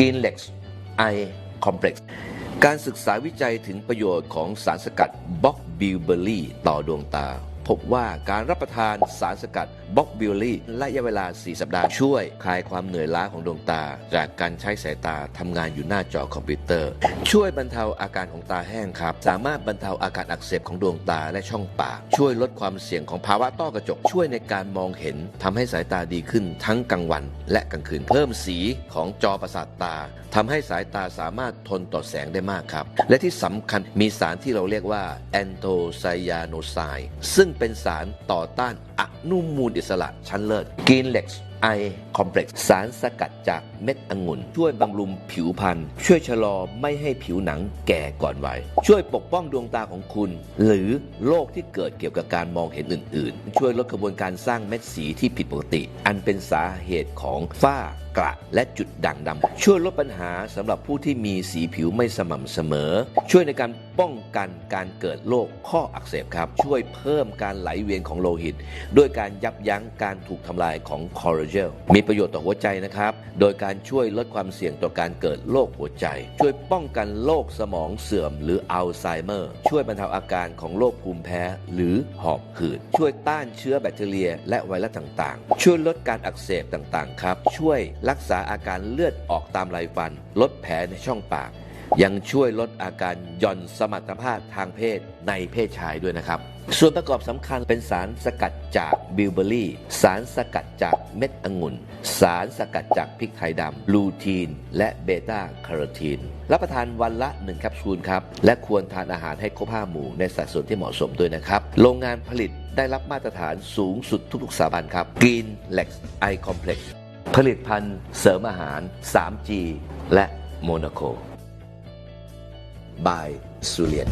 กินเล็กซ์ไอคอมเพล็กซ์การศึกษาวิจัยถึงประโยชน์ของสารสกัดบ็อกบิลเบอรี่ต่อดวงตา พบว่าการรับประทานสารสกัดบ็อกบิลลี่ระยะเวลา 4 สัปดาห์ช่วย คลายความเหนื่อยล้าของดวงตา จากการใช้สายตาทำงานอยู่หน้าจอคอมพิวเตอร์ ช่วยบรรเทาอาการของตาแห้งครับ สามารถบรรเทาอาการอักเสบของดวงตาและช่องปาก ช่วยลดความเสี่ยงของภาวะต้อกระจก ช่วยในการมองเห็นทำให้สายตาดีขึ้นทั้งกลางวัน และกลางคืนเพิ่มสีของจอประสาทตาทำให้สายตาสามารถทนต่อแสงได้มากครับ และที่สำคัญมีสารที่เราเรียกว่าแอนโทไซยาโนไซด์ซึ่งเป็นสารต่อต้านอนุมูลอิสระชั้นเลิศกินเล็กซ์ไอคอมเพล็กซ์สารสกัดจากเม็ดองุ่น ช่วยบำรุงผิวพรรณช่วยชะลอไม่ให้ผิวหนังแก่ก่อนวัย ช่วยปกป้องดวงตาของคุณ หรือโรคที่เกิดเกี่ยวกับการมองเห็นอื่น ๆ ช่วยลดกระบวนการสร้างเม็ดสีที่ผิดปกติ อันเป็นสาเหตุของฝ้ากระและจุดด่างดำช่วยลดปัญหาสำหรับผู้ที่มีสีผิวไม่สม่ำเสมอ ช่วยในการป้องกันการเกิดโรคข้ออักเสบครับ ช่วยเพิ่มการไหลเวียนของโลหิต ด้วยการยับยั้งการถูกทำลายของคอลลาเจนมีประโยชน์ต่อหัวใจนะครับ โดยการช่วยลดความเสี่ยงต่อการเกิดโรคหัวใจ ช่วยป้องกันโรคสมองเสื่อม หรืออัลไซเมอร์ ช่วยบรรเทาอาการของโรคภูมิแพ้ หรือหอบหืด ช่วยต้านเชื้อแบคทีเรีย และไวรัสต่างๆ ช่วยลดการอักเสบต่างๆ ครับ ช่วยรักษาอาการเลือดออกตามไรฟัน ลดแผลในช่องปาก ยังช่วยลดอาการหย่อนสมรรถภาพทางเพศในเพศชายด้วยนะครับ ส่วนประกอบสำคัญเป็นสารสกัดจากบิลเบอรี่ สารสกัดจากเม็ดองุ่น สารสกัดจากพริกไทยดำลูทีน และเบต้าแคโรทีน รับประทานวันละ1แคปซูลครับ และควรทานอาหารให้ครบห้าหมู่ในสัดส่วนที่เหมาะสมด้วยนะครับ โรงงานผลิตได้รับมาตรฐานสูงสุดทุกๆสถาบันครับ Green Lex Eye Complex ผลิตภัณฑ์เสริมอาหาร 3G และโมนาโค บายสุเลียน